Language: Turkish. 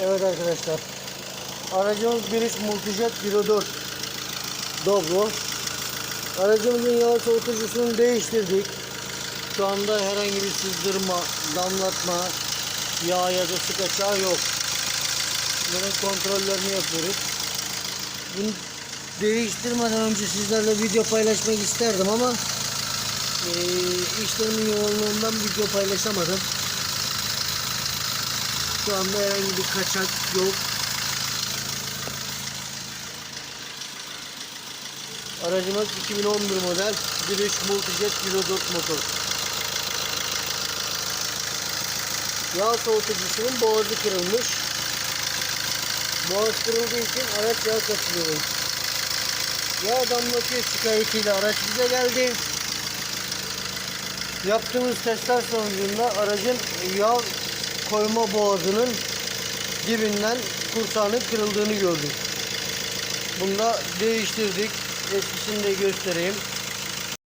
Evet arkadaşlar. Aracımız Biriş Multijet 04 Dobro. Aracımızın yağ soğutucusunu değiştirdik. Şu anda herhangi bir sızdırma, damlatma, yağ ya da su kaçağı yok. Bunların kontrollerini yapıyoruz. Bunu değiştirmeden önce sizlerle video paylaşmak isterdim ama eee işlerimin yoğunluğundan video paylaşamadım. Şu anda herhangi bir kaçak yok. Aracımız 2011 model 1.3 Multijet 1.4 motor. Yağ soğutucusunun boğazı kırılmış. Boğaz kırıldığı için araç yağ kaçırıyor. Yağ damlatıyor şikayetiyle araç bize geldi. Yaptığımız testler sonucunda aracın yağ koyma boğazının dibinden kursağının kırıldığını gördük. Bunu da değiştirdik. Eskisini de göstereyim.